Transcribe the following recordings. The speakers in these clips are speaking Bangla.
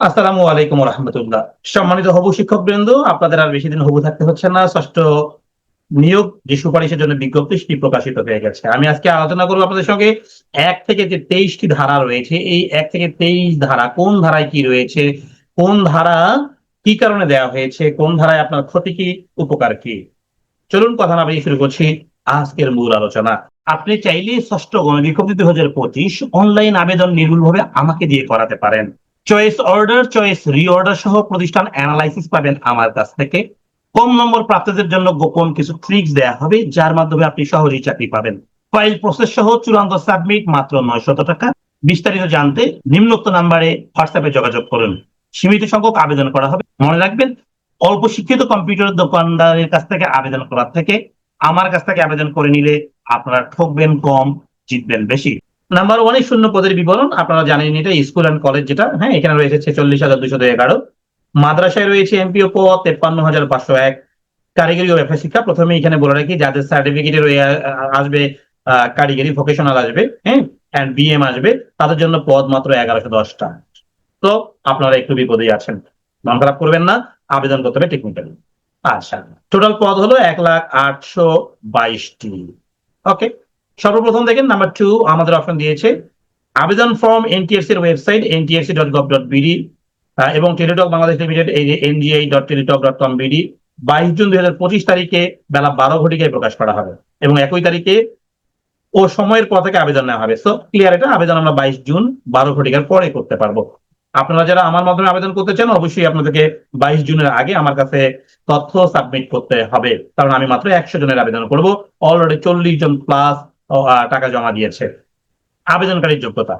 আসসালামু আলাইকুম রহমতুল্লাহ। সম্মানিত হবু শিক্ষক বৃন্দ আপনাদের আর বেশি দিন হবু থাকতে হচ্ছে না। ষষ্ঠ নিয়োগ যে সুপারিশের জন্য বিজ্ঞপ্তি সেটি প্রকাশিত হয়ে গেছে। আমি আজকে আলোচনা করব আপনাদের সঙ্গে এক থেকে যে তেইশটি ধারা রয়েছে, এই এক থেকে তেইশ ধারা কোন ধারায় কি রয়েছে, কোন ধারা কি কারণে দেওয়া হয়েছে, কোন ধারায় আপনার ক্ষতি কি, উপকার কি? চলুন কথা না শুরু করছি আজকের মূল আলোচনা। আপনি চাইলে ষষ্ঠ গণবিজ্ঞপ্তি দুই হাজার পঁচিশ অনলাইন আবেদন নির্ভুলভাবে আমাকে দিয়ে করাতে পারেন। চয়েস অর্ডার চয়েস রিঅর্ডার সহ প্রতিষ্ঠান অ্যানালাইসিস পাবেন আমার কাছ থেকে। কম নম্বর প্রাপ্তদের জন্য গোপন কিছু ট্রিক্স দেয়া হবে, যার মাধ্যমে আপনি সহজেই চাকরি পাবেন। ফাইল প্রসেস সহ চূড়ান্ত সাবমিট মাত্র নয়শত টাকা। বিস্তারিত জানতে নিম্নোক্ত নাম্বারে হোয়াটসঅ্যাপে যোগাযোগ করুন। সীমিত সংখ্যক আবেদন করা হবে। মনে রাখবেন, অল্প শিক্ষিত কম্পিউটার দোকানদারের কাছ থেকে আবেদন করার থেকে আমার কাছ থেকে আবেদন করে নিলে আপনারা ঠকবেন কম, জিতবেন বেশি। নাম্বার ওয়ানে শূন্য পদের বিবরণ, আপনারা জানেন এটা স্কুল অ্যান্ড কলেজ যেটা হ্যাঁ এখানে রয়েছে ছেচল্লিশ হাজার দুশো এগারো। মাদ্রাসায় রয়েছে এমপিও পদ তেপ্পান্ন হাজার পাঁচশো এক। কারিগরি ও ব্যবসা শিক্ষা, প্রথমে এখানে বলে রাখি, যাদের সার্টিফিকেটে রয়ে আসবে কারিগরি ভোকেশনাল আসবে হ্যাঁ অ্যান্ড বিএম আসবে, তাদের জন্য পদ মাত্র এগারোশো দশটা। তো আপনারা একটু বিপদে আছেন, মন খারাপ করবেন না, আবেদন করতে হবে টেকনিক্যালি আচ্ছা টোটাল পদ হলো এক লাখ আটশো বাইশটি। ওকে সর্বপ্রথম দেখেন নাম্বার টু আমাদের অপশন দিয়েছে, আবেদন ফর্ম এনটিএসসি এর website NTSC dot gov dot BD এবং টেলিটক বাংলাদেশ লিমিটেড এই NGI dot Teletalk dot com BD বাইশ জুন দুই হাজার পঁচিশ তারিখে বেলা বারো ঘটিকায় প্রকাশ করা হবে, এবং একই তারিখে ও সময়ের পর থেকে আবেদন নেওয়া হবে। সো ক্লিয়ার এটা? আবেদন আমরা বাইশ জুন বারো ঘটিকার পরে করতে পারব। আপনারা যারা আমার মাধ্যমে আবেদন করতে চান, অবশ্যই আপনাদেরকে বাইশ জুনের আগে আমার কাছে তথ্য সাবমিট করতে হবে। কারণ আমি মাত্র একশো জনের আবেদন করব। অলরেডি চল্লিশ জন প্লাস টাকা জমা দিয়েছে। আবেদনকারীর যোগ্যতা।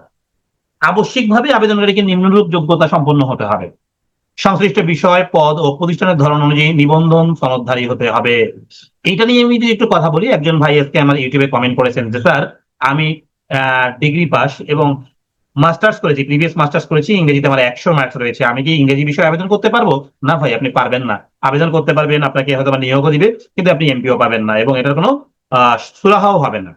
আবশ্যিকভাবে আবেদনকারীকে নিম্নরূপ যোগ্যতা সম্পন্ন হতে হবে। সংশ্লিষ্ট বিষয়, পদ ও প্রতিষ্ঠানের ধরন অনুযায়ী নিবন্ধন সনদধারী হতে হবে। এটা নিয়ে আমি যদি একটু কথা বলি, একজন ভাই আজকে আমার ইউটিউবে কমেন্ট করেছেন যে, স্যার, আমি ডিগ্রি পাস এবং মাস্টার্স করেছি, প্রিভিয়াস মাস্টার্স করেছি, ইংরেজিতে আমার একশো মার্কস রয়েছে। আমি কি ইংরেজি বিষয়ে আবেদন করতে পারব? না ভাই, আপনি পারবেন না। আবেদন করতে পারবেন, আপনাকে হয়তো নিয়োগও দিবে, কিন্তু আপনি এমপিও পাবেন না এবং এটার কোনো সুরাহাও হবে না।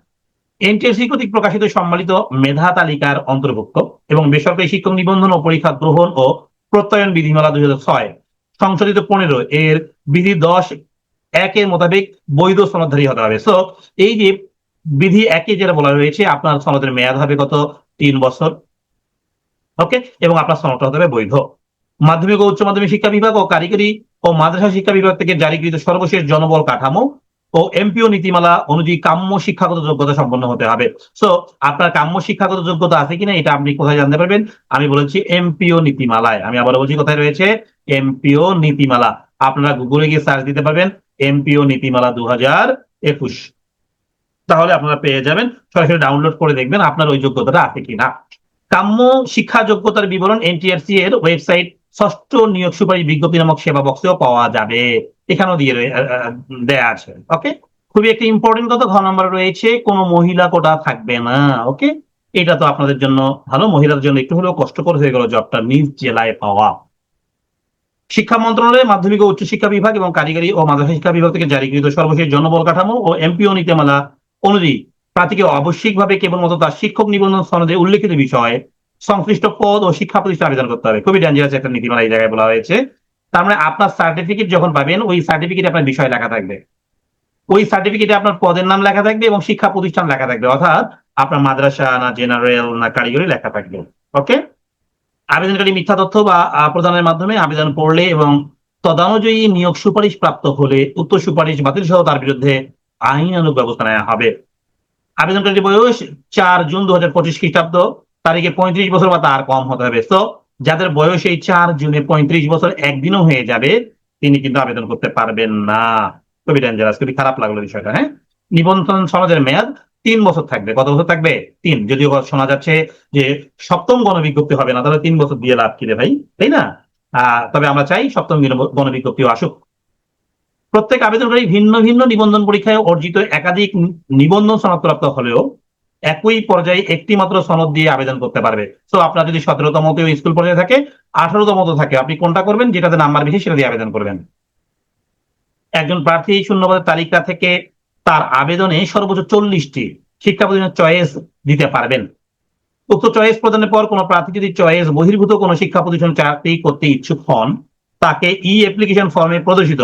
এনটিএসসি কর্তৃক প্রকাশিত সম্মানিত মেধা তালিকার অন্তর্ভুক্ত এবং বেসরকারি শিক্ষক নিবন্ধন ও পরীক্ষা গ্রহণ ও প্রত্যয়ন বিধিমালা দুই ছয়, সংশোধিত পনেরো এর বিধি দশ একের মোতাবেক বৈধ সনদধারী হতে হবে। সো এই যে বিধি একে যেটা বলা রয়েছে, আপনার সনদের মেয়াদ হবে কত? তিন বছর। ওকে এবং আপনার সনদটা হতে হবে বৈধ। মাধ্যমিক ও উচ্চ মাধ্যমিক শিক্ষা বিভাগ ও কারিগরি ও মাদ্রাসা শিক্ষা বিভাগ থেকে জারিকৃত সর্বশেষ জনবল কাঠামো ও এমপিও নীতিমালা অনুযায়ী কাম্য শিক্ষাগত যোগ্যতা সম্পন্ন হতে হবে। সো আপনার কাম্য শিক্ষাগত যোগ্যতা আছে কিনা এটা আপনি কোথায় জানতে পারবেন? আমি বলেছি এমপিও নীতিমালায়। আমি আবার বলছি কোথায় রয়েছে? এমপিও নীতিমালা। আপনারা গুগলে গিয়ে সার্চ দিতে পারবেন, এমপিও নীতিমালা দু হাজার একুশ। তাহলে আপনারা পেয়ে যাবেন, সরাসরি ডাউনলোড করে দেখবেন আপনার ওই যোগ্যতাটা আছে কিনা। কাম্য শিক্ষা যোগ্যতার বিবরণ এনটিআরসি এর ওয়েবসাইট ষষ্ঠ নিয়োগ সুপারিশ বিজ্ঞপ্তি নামক সেবা বক্সেও পাওয়া যাবে। এখানেও দিয়ে দেয়া আছে ওকে খুবই একটা ইম্পর্টেন্ট কথা ঘ নম্বরে রয়েছে, কোনো মহিলা কোটা থাকবে না ওকে এটা তো আপনাদের জন্য ভালো, মহিলাদের জন্য একটু হলেও কষ্টকর হয়ে গেল জবটা নিজ জেলায় পাওয়া। শিক্ষা মন্ত্রণালয়ের মাধ্যমিক ও উচ্চশিক্ষা বিভাগ এবং কারিগরি ও মাদ্রাসা শিক্ষা বিভাগ থেকে জারিকৃত সর্বশেষ জনবল কাঠামো ও এমপিও নীতিমালা অনুযায়ী প্রার্থীকে আবশ্যিকভাবে কেবলমাত্র তার শিক্ষক নিবন্ধন সনদে উল্লেখিত বিষয়ে, সংশ্লিষ্ট পদ ও শিক্ষা প্রতিষ্ঠান আবেদন করতে হবে। খুবই ডেঞ্জারাস একটা নীতিমালা এই জায়গায় বলা হয়েছে। তার মানে আপনার সার্টিফিকেট যখন পাবেন, ওই সার্টিফিকেটে আপনার বিষয় লেখা থাকবে। ওই সার্টিফিকেটে আপনার পদের নাম লেখা থাকবে এবং শিক্ষা প্রতিষ্ঠান লেখা থাকবে। অর্থাৎ আপনার মাদ্রাসা, না জেনারেল না কারিগরি লেখা থাকবে। ওকে আবেদনকারী মিথ্যা তথ্য বা প্রদানের মাধ্যমে আবেদন পড়লে এবং তদানুযায়ী নিয়োগ সুপারিশ প্রাপ্ত হলে উক্ত সুপারিশ বাতিল সহ তার বিরুদ্ধে আইনানুগ ব্যবস্থা নেওয়া হবে। আবেদনকারীর বয়স চার জুন দু হাজার পঁচিশ খ্রিস্টাব্দ। তারিখে পঁয়ত্রিশ বছর বা তার কম হতে হবে। তো যাদের বয়স এই চার জুনে পঁয়ত্রিশ বছর একদিনও হয়ে যাবে, তিনি কিন্তু আবেদন করতে পারবেন না। খুবই ডেঞ্জারাস খুবই খারাপ লাগল বিষয়টা হ্যাঁ? নিবন্ধন সমাজের মেয়াদ তিন বছর থাকবে। কত বছর থাকবে? তিন। যদিও শোনা যাচ্ছে যে সপ্তম গণবিজ্ঞপ্তি হবে না, তাহলে তিন বছর দিয়ে লাভ কি রে ভাই? তাই না? তবে আমরা চাই সপ্তম গণ- গণবিজ্ঞপ্তিও আসুক। প্রত্যেক আবেদনকারী ভিন্ন ভিন্ন নিবন্ধন পরীক্ষায় অর্জিত একাধিক নিবন্ধন সনদপ্রাপ্ত হলেও একই পর্যায়ে একটি মাত্র সনদ দিয়ে আবেদন করতে পারবে। তো আপনার যদি সতেরোতম কেউ স্কুল পর্যায়ে থাকে, আঠারোতম তো থাকে। আপনি কোনটা করবেন? যেটাতে নাম্বার বেশি, সেটা দিয়ে আবেদন করবেন। একজন প্রার্থী শূন্যপদের তালিকা থেকে তার আবেদনে সর্বোচ্চ চল্লিশটি শিক্ষা প্রতিষ্ঠানের চয়েস দিতে পারবেন। উক্ত চয়েস প্রদানের পর কোনো প্রার্থী যদি চয়েস বহির্ভূত কোনো শিক্ষা প্রতিষ্ঠান চাকরি করতে ইচ্ছুক হন, তাকে ই অ্যাপ্লিকেশন ফর্মে প্রদর্শিত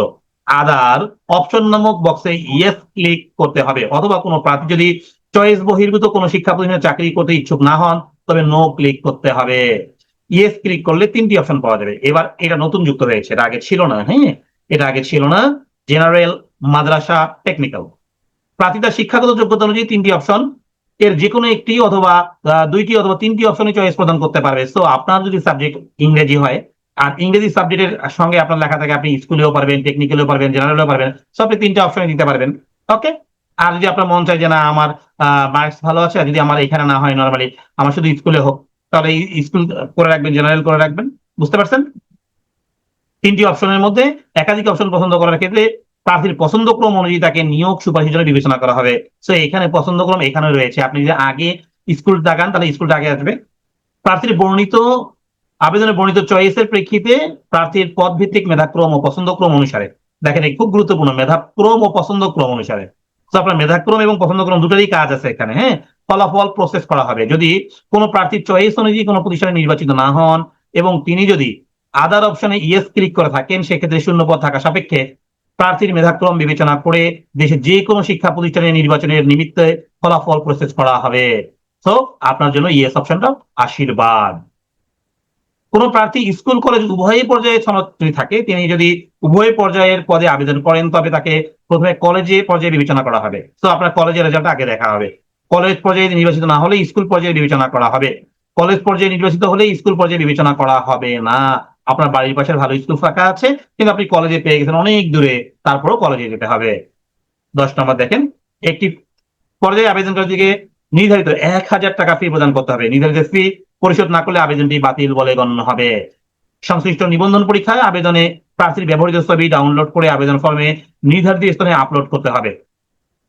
আদার অপশন নামক বক্সে ইয়েস ক্লিক করতে হবে। অথবা কোনো প্রার্থী যদি চয়েস বহির্ভূত, কোনো শিক্ষা প্রতিষ্ঠানে চাকরি করতে ইচ্ছুক না হন, তবে নো ক্লিক করতে হবে। ইয়েস ক্লিক করলে তিনটি অপশন পাওয়া যাবে। এবার এটা নতুন যুক্ত হয়েছে, এটা আগে ছিল না হ্যাঁ? এটা আগে ছিল না। জেনারেল মাদ্রাসা টেকনিক্যাল প্রার্থী তার শিক্ষাগত যোগ্যতা অনুযায়ী তিনটি অপশন এর যে কোনো একটি অথবা দুইটি অথবা তিনটি অপশনে চয়েস প্রদান করতে পারবে। তো আপনার যদি সাবজেক্ট ইংরেজি হয়, আর ইংরেজি সাবজেক্টের সঙ্গে আপনার লেখা থাকে, আপনি স্কুলেও পারবেন টেকনিক্যালেও পারবেন জেনারেলেও পারবেন, সব তিনটা অপশনে দিতে পারবেন। ওকে আর যদি আপনার মন চায় যে না, আমার মার্কস ভালো আছে, আর যদি আমার এখানে না হয় নর্মালি আমার শুধু স্কুলে হোক, তাহলে স্কুল করে রাখবেন জেনারেল করে রাখবেন, বুঝতে পারছেন? তিনটি অপশনের মধ্যে একাধিক অপশন পছন্দ করার ক্ষেত্রে প্রার্থীর পছন্দ ক্রম অনুযায়ী তাকে নিয়োগ সুপারিশ হিসেবে বিবেচনা করা হবে। তো এখানে পছন্দ ক্রম এখানে রয়েছে। আপনি যদি আগে স্কুল তাকান, তাহলে স্কুলটা আগে আসবে। প্রার্থীর বর্ণিত আবেদনে বর্ণিত চয়েসের প্রেক্ষিতে প্রার্থীর পদ ভিত্তিক মেধাক্রম ও পছন্দক্রম অনুসারে, দেখেন খুব গুরুত্বপূর্ণ, মেধাক্রম ও পছন্দক্রম অনুসারে। আপনার মেধাক্রম এবং পছন্দক্রম দুটোরই কাজ আছে এখানে হ্যাঁ? ফলাফল প্রসেস করা হবে। যদি কোনো প্রার্থীর চয়েস অনুযায়ী কোনো প্রতিষ্ঠানে নির্বাচিত না হন এবং তিনি যদি আদার অপশনে ইয়েস ক্লিক করে থাকেন, সেক্ষেত্রে শূন্য পদ থাকা সাপেক্ষে প্রার্থীর মেধাক্রম বিবেচনা করে দেশের যে কোনো শিক্ষা প্রতিষ্ঠানে নির্বাচনের নিমিত্তে ফলাফল প্রসেস করা হবে। তো আপনার জন্য ইয়েস অপশনটা আশীর্বাদ। কোন প্রার্থী স্কুল, কলেজ উভয় পর্যায়ে সনদ থাকে। তিনি যদি উভয় পর্যায়ের পদে আবেদন করেন, তবে তাকে প্রথমে কলেজে পর্যায়ে বিবেচনা করা হবে। তো আপনার কলেজের রেজাল্ট আগে দেখা হবে। কলেজ পর্যায়ে নির্বাচিত না হলে স্কুল পর্যায়ে বিবেচনা করা হবে। কলেজ পর্যায়ে নির্বাচিত হলে স্কুল পর্যায়ে বিবেচনা করা হবে না। আপনার বাড়ির পাশে ভালো স্কুল ফাঁকা আছে, কিন্তু আপনি কলেজে পেয়ে গেছেন অনেক দূরে, তারপরেও কলেজে যেতে হবে। দশ নম্বর দেখেন, একটি পর্যায়ে আবেদনকারীকে নির্ধারিত এক হাজার টাকা ফি প্রদান করতে হবে। নির্ধারিত ফি পরিশোধ না করলে আবেদনটি বাতিল বলে গণ্য হবে। সংশ্লিষ্ট নিবন্ধন পরীক্ষায় আবেদনে প্রার্থীর ব্যবহৃত ছবি ডাউনলোড করে আবেদন ফর্মে নির্ধারিত স্থানে আপলোড করতে হবে।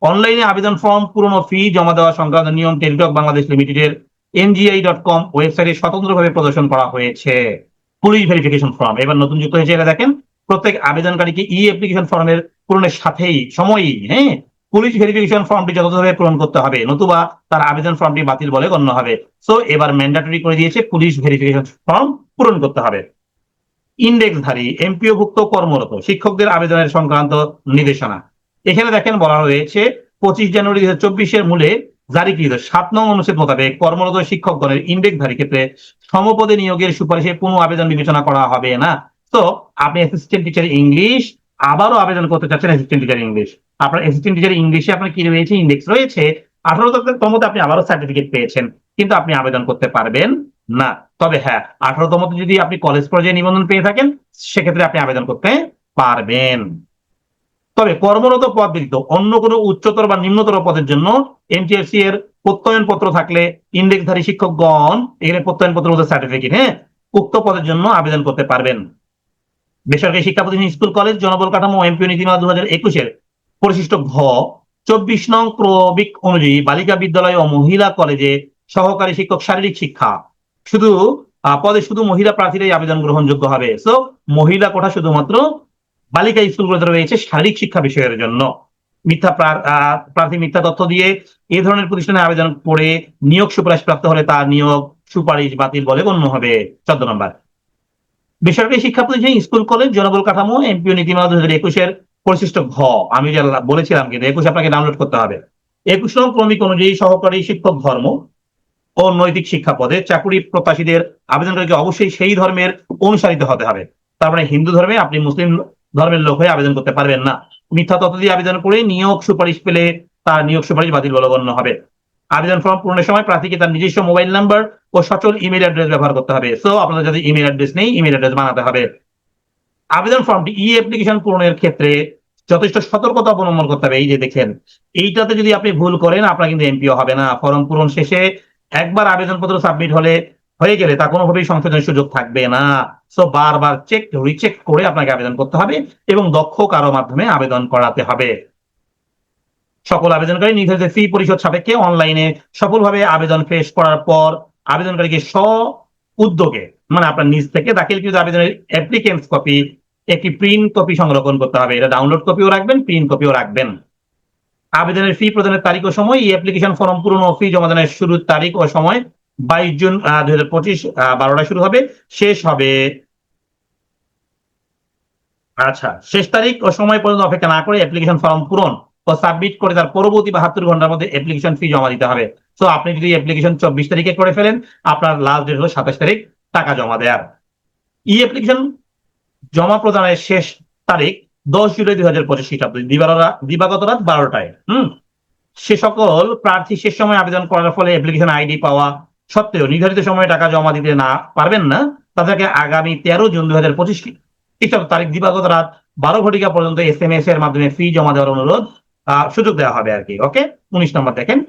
অনলাইনে আবেদন ফর্ম পূরণ ও ফি জমা দেওয়া সংক্রান্ত নিয়ম টেলিটক বাংলাদেশ লিমিটেডের এনজিআই ডট কম ওয়েবসাইটে স্বতন্ত্রভাবে প্রদর্শন করা হয়েছে। Police verification form. এবার নতুন যুক্ত হয়েছে, এটা দেখেন। প্রত্যেক আবেদনকারীকে ই অ্যাপ্লিকেশন ফর্মের পূরণের সাথেই, সময়ই হ্যাঁ? পুলিশ ভেরিফিকেশন ফর্মটি যথাযথভাবে পূরণ করতে হবে, নতুবা তার আবেদন ফর্মটি বাতিল বলে গণ্য হবে। সো এবার ম্যান্ডাটরি করে দিয়েছে পুলিশ ভেরিফিকেশন ফর্ম পূরণ করতে হবে। ইন্ডেক্সধারী এমপিও ভুক্ত কর্মরত, শিক্ষকদের আবেদনের সংক্রান্ত নির্দেশনা। এখানে দেখেন বলা হয়েছে, পঁচিশ জানুয়ারি দুই হাজার চব্বিশের মূলে জারিকৃত সাত নং অনুচ্ছেদ মোতাবেক কর্মরত শিক্ষকগণের ইন্ডেক্সধারী ক্ষেত্রে সমপদে নিয়োগের সুপারিশে কোনো আবেদন বিবেচনা করা হবে না। তো আপনি অ্যাসিস্ট্যান্ট টিচার ইংলিশ আবারও আবেদন করতে চাচ্ছেন অ্যাসিস্ট্যান্ট টিচার ইংলিশ আপনার অ্যাসিস্ট্যান্ট টিচার ইংলিশে আপনার কি রয়েছে? ইন্ডেক্স রয়েছে। আঠারো তমতে আপনি আবারও সার্টিফিকেট পেয়েছেন, কিন্তু আপনি আবেদন করতে পারবেন না। তবে হ্যাঁ আঠারোতম যদি আপনি কলেজ পর্যায়ে নিবন্ধন পেয়ে থাকেন, সেক্ষেত্রে আপনি আবেদন করতে পারবেন। তবে কর্মরত পদ ব্যতীত অন্য কোনো উচ্চতর বা নিম্নতর পদের জন্য এনটিএসসি এর প্রত্যয়ন পত্র থাকলে ইন্ডেক্সধারী শিক্ষকগণ এখানে প্রত্যয়ন পত্র সার্টিফিকেট হ্যাঁ উক্ত পদের জন্য আবেদন করতে পারবেন। বেসরকারি শিক্ষা প্রতিষ্ঠান স্কুল, কলেজ, জনবল কাঠামো এমপিও নীতিমালা দু হাজার একুশের পরিশিষ্ট ঘ, চব্বিশ নং ক্রমিক অনুযায়ী বালিকা বিদ্যালয় ও মহিলা কলেজে সহকারী শিক্ষক শারীরিক শিক্ষা। শুধু পদে শুধু মহিলা প্রার্থীরাই আবেদন গ্রহণযোগ্য হবে। সো মহিলা কোঠা শুধুমাত্র বালিকা স্কুলগুলোতে রয়েছে শারীরিক শিক্ষা বিষয়ের জন্য। মিথ্যা প্রার্থী মিথ্যা তথ্য দিয়ে এ ধরনের প্রতিষ্ঠানে আবেদন করে নিয়োগ সুপারিশ প্রাপ্ত হলে তার নিয়োগ সুপারিশ বাতিল বলে গণ্য হবে। চোদ্দ নম্বর। বেসরকারি শিক্ষা প্রতিষ্ঠান স্কুল, কলেজ, জনবল কাঠামো, এমপিও নীতিমালা দু হাজার একুশের পরিশিষ্ট ঘ আমি যা বলেছিলাম কিন্তু একুশ আপনাকে ডাউনলোড করতে হবে। একুশ নং ক্রমিক অনুযায়ী সহকারী শিক্ষক ধর্ম ও নৈতিক শিক্ষা পদে চাকুরি প্রত্যাশীদের আবেদনকারীকে অবশ্যই সেই ধর্মের অনুসারিত হতে হবে। তার মানে হিন্দু ধর্মে আপনি মুসলিম ধর্মের লোক হয়ে আবেদন করতে পারবেন না। মিথ্যা তথ্য দিয়ে আবেদন করে নিয়োগ সুপারিশ পেলে তার নিয়োগ সুপারিশ বাতিল বলে গণ্য হবে। আবেদন ফর্ম পূরণের সময় প্রার্থীকে তার নিজস্ব মোবাইল নাম্বার ও সচল ইমেল অ্যাড্রেস ব্যবহার করতে হবে। সো আপনাদের যদি ইমেল অ্যাড্রেস নেই ইমেল অ্যাড্রেস বানাতে হবে। আবেদন ফর্মটি ই অ্যাপ্লিকেশন পূরণের ক্ষেত্রে যথেষ্ট সতর্কতা অবলম্বন করতে হবে। এই যে দেখেন, এইটাতে যদি আপনি ভুল করেন, আপনার কিন্তু এমপিও হবে না। ফর্ম পূরণ শেষে একবার আবেদনপত্র সাবমিট হলে হয়ে গেলে তা কোনোভাবেই সংশোধনের সুযোগ থাকবে না। সো বারবার চেক রিচেক করে আপনাকে আবেদন করতে হবে এবং দক্ষ কারও মাধ্যমে আবেদন করাতে হবে। সকল আবেদনকারী নির্ধারিত ফি পরিশোধ সাপেক্ষে অনলাইনে সফলভাবে আবেদন পেশ করার পর আবেদনকারীকে স্ব উদ্যোগে মানে আপনার নিজ থেকে দাখিলকৃত আবেদনের অ্যাপ্লিকেন্টস কপি একটি প্রিন্ট কপি সংরক্ষণ করতে হবে। এটা ডাউনলোড কপিও রাখবেন প্রিন্ট কপিও রাখবেন। আবেদনের ফি প্রদানের তারিখ ও সময়, এই অ্যাপ্লিকেশন ফর্ম পূরণ ও ফি জমা দানের শুরুর তারিখ ও সময় বাইশ জুন দুই হাজার পঁচিশ বারোটা শুরু হবে। শেষ হবে আচ্ছা শেষ তারিখ ও সময় পর্যন্ত অপেক্ষা না করে অ্যাপ্লিকেশন ফর্ম পূরণ ও সাবমিট করে তার পরবর্তী বাহাত্তর ঘণ্টার মধ্যে অ্যাপ্লিকেশন ফি জমা দিতে হবে। তো আপনি যদি অ্যাপ্লিকেশন চব্বিশ তারিখে করে ফেলেন, আপনার লাস্ট ডেট হলো সাতাশ তারিখ টাকা জমা দেওয়ার। ই অ্যাপ্লিকেশন জমা প্রদানের শেষ তারিখ দশ জুলাই দুই হাজার পঁচিশ খ্রিস্টাব্দ দিবাগত রাত বারোটায়। হুম? সে সকল প্রার্থী শেষ সময় আবেদন করার ফলে অ্যাপ্লিকেশন আইডি পাওয়া সত্ত্বেও নির্ধারিত সময়ে টাকা জমা দিতে না পারবেন না। তাদেরকে আগামী তেরো জুন দুই হাজার পঁচিশ খ্রিস্টাব্দ তারিখ দিবাগত রাত বারো ঘটিকা পর্যন্ত এস এম এস এর মাধ্যমে ফি জমা দেওয়ার অনুরোধ সুযোগ দেওয়া হবে আর কি ওকে উনিশ নম্বর দেখেন।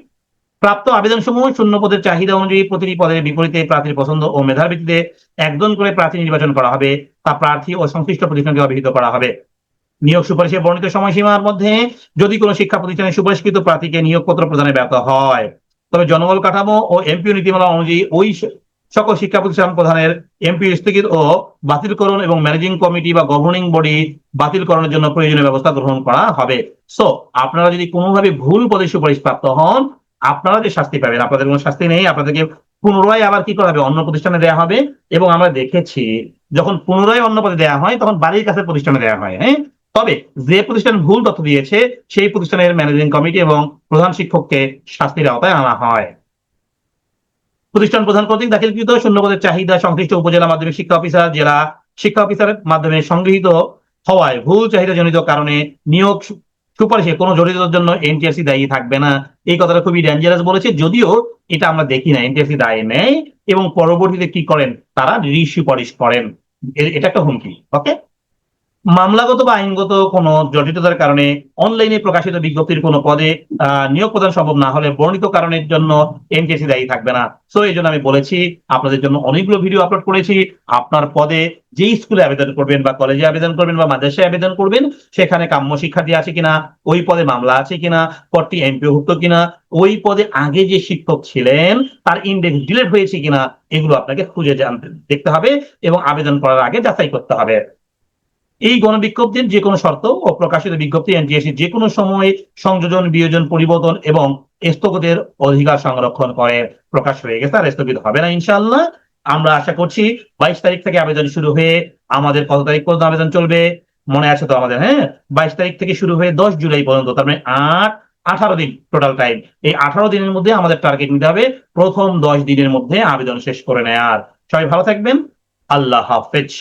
প্রাপ্ত আবেদন সমূহ শূন্য পদের চাহিদা অনুযায়ী প্রতিটি পদের বিপরীতে প্রার্থীর পছন্দ ও মেধার ভিত্তিতে একজন করে প্রার্থী নির্বাচন করা হবে, তা প্রার্থী ও সংশ্লিষ্ট প্রতিষ্ঠানকে অভিহিত করা হবে। নিয়োগ সুপারিশে বর্ণিত সময়সীমার মধ্যে যদি কোনো শিক্ষা প্রতিষ্ঠানে সুপারিশকৃত প্রার্থীকে নিয়োগপত্র প্রদানে ব্যর্থ হয়, তবে জনবল কাঠামো ও এমপিও নীতিমালা অনুযায়ী ওই সকল শিক্ষা প্রতিষ্ঠান প্রধানের এমপি স্থগিত ও বাতিলকরণ এবং ম্যানেজিং কমিটি বা গভর্নিং বডি বাতিলকরণের জন্য প্রয়োজনীয় ব্যবস্থা গ্রহণ করা হবে। সো আপনারা যদি কোনোভাবে ভুল পদে সুপারিশ প্রাপ্ত হন আপনারা যে শাস্তি পাবেন, আপনাদের কোনো শাস্তি নেই, আপনাদেরকে পুনরায় আবার কি করা হবে? অন্য প্রতিষ্ঠানে দেওয়া হবে। এবং আমরা দেখেছি, যখন পুনরায় অন্য পদে দেওয়া হয়, তখন বাড়ির কাছে প্রতিষ্ঠানে দেওয়া হয় হ্যাঁ? তবে যে প্রতিষ্ঠান ভুল তথ্য দিয়েছে, সেই প্রতিষ্ঠানের ম্যানেজিং কমিটি এবং প্রধান শিক্ষককে শাস্তির আওতায় আনা হয়। প্রতিষ্ঠান প্রধান কর্তৃক দাখিলকৃত শূন্যপদের চাহিদা সংশ্লিষ্ট উপজেলা মাধ্যমিক শিক্ষা অফিসার, জেলা শিক্ষা অফিসারের মাধ্যমে সংগৃহীত হওয়ায় ভুল চাহিদা জনিত কারণে নিয়োগ সুপারিশে কোনো জড়িততার জন্য এনটিআরসি দায়ী থাকবে না। এই কথাটা খুবই ডেঞ্জারাস বলেছে, যদিও এটা আমরা দেখি না এনটিআরসি দায়ী নেয় এবং পরবর্তীতে কি করেন? তারা রিসুপারিশ করেন। এটা একটা হুমকি ওকে মামলাগত বা আইনগত কোনো জটিলতার কারণে অনলাইনে প্রকাশিত বিজ্ঞপ্তির কোনো পদে নিয়োগ প্রদান সম্ভব না হলে বর্ণিত কারণের জন্য এনটিএসি দায়ী থাকবে না। সো এই জন্য আমি বলেছি, আপনাদের জন্য অনেকগুলো ভিডিও আপলোড করেছি। আপনার পদে যে স্কুলে আবেদন করবেন বা কলেজে আবেদন করবেন বা মাদ্রাসায় আবেদন করবেন, সেখানে কাম্য শিক্ষার্থী আছে কিনা, ওই পদে মামলা আছে কিনা, পদটি এমপিভুক্ত কিনা, ওই পদে আগে যে শিক্ষক ছিলেন, তার ইন্ডেক্স ডিলেট হয়েছে কিনা, এগুলো আপনাকে খুঁজে জানতে, দেখতে হবে এবং আবেদন করার আগে যাচাই করতে হবে। এই গণবিজ্ঞপ্তির যে কোনো শর্ত ও প্রকাশিত বিজ্ঞপ্তি এনটিএসি যে কোনো সময় সংযোজন, বিয়োজন, পরিবর্তন এবং স্থগিতের অধিকার সংরক্ষণ করে প্রকাশ হয়ে গেছে আর স্থগিত হবে না ইনশাল্লাহ আমরা আশা করছি বাইশ তারিখ থেকে আবেদন শুরু হয়ে আমাদের কত তারিখ পর্যন্ত আবেদন চলবে মনে আছে তো আমাদের হ্যাঁ? বাইশ তারিখ থেকে শুরু হয়ে দশ জুলাই পর্যন্ত, তার মানে আট, আঠারো দিন টোটাল টাইম এই আঠারো দিনের মধ্যে আমাদের টার্গেট নিতে হবে প্রথম দশ দিনের মধ্যে আবেদন শেষ করে নেয়ার। সবাই ভালো থাকবেন। আল্লাহ হাফেজ।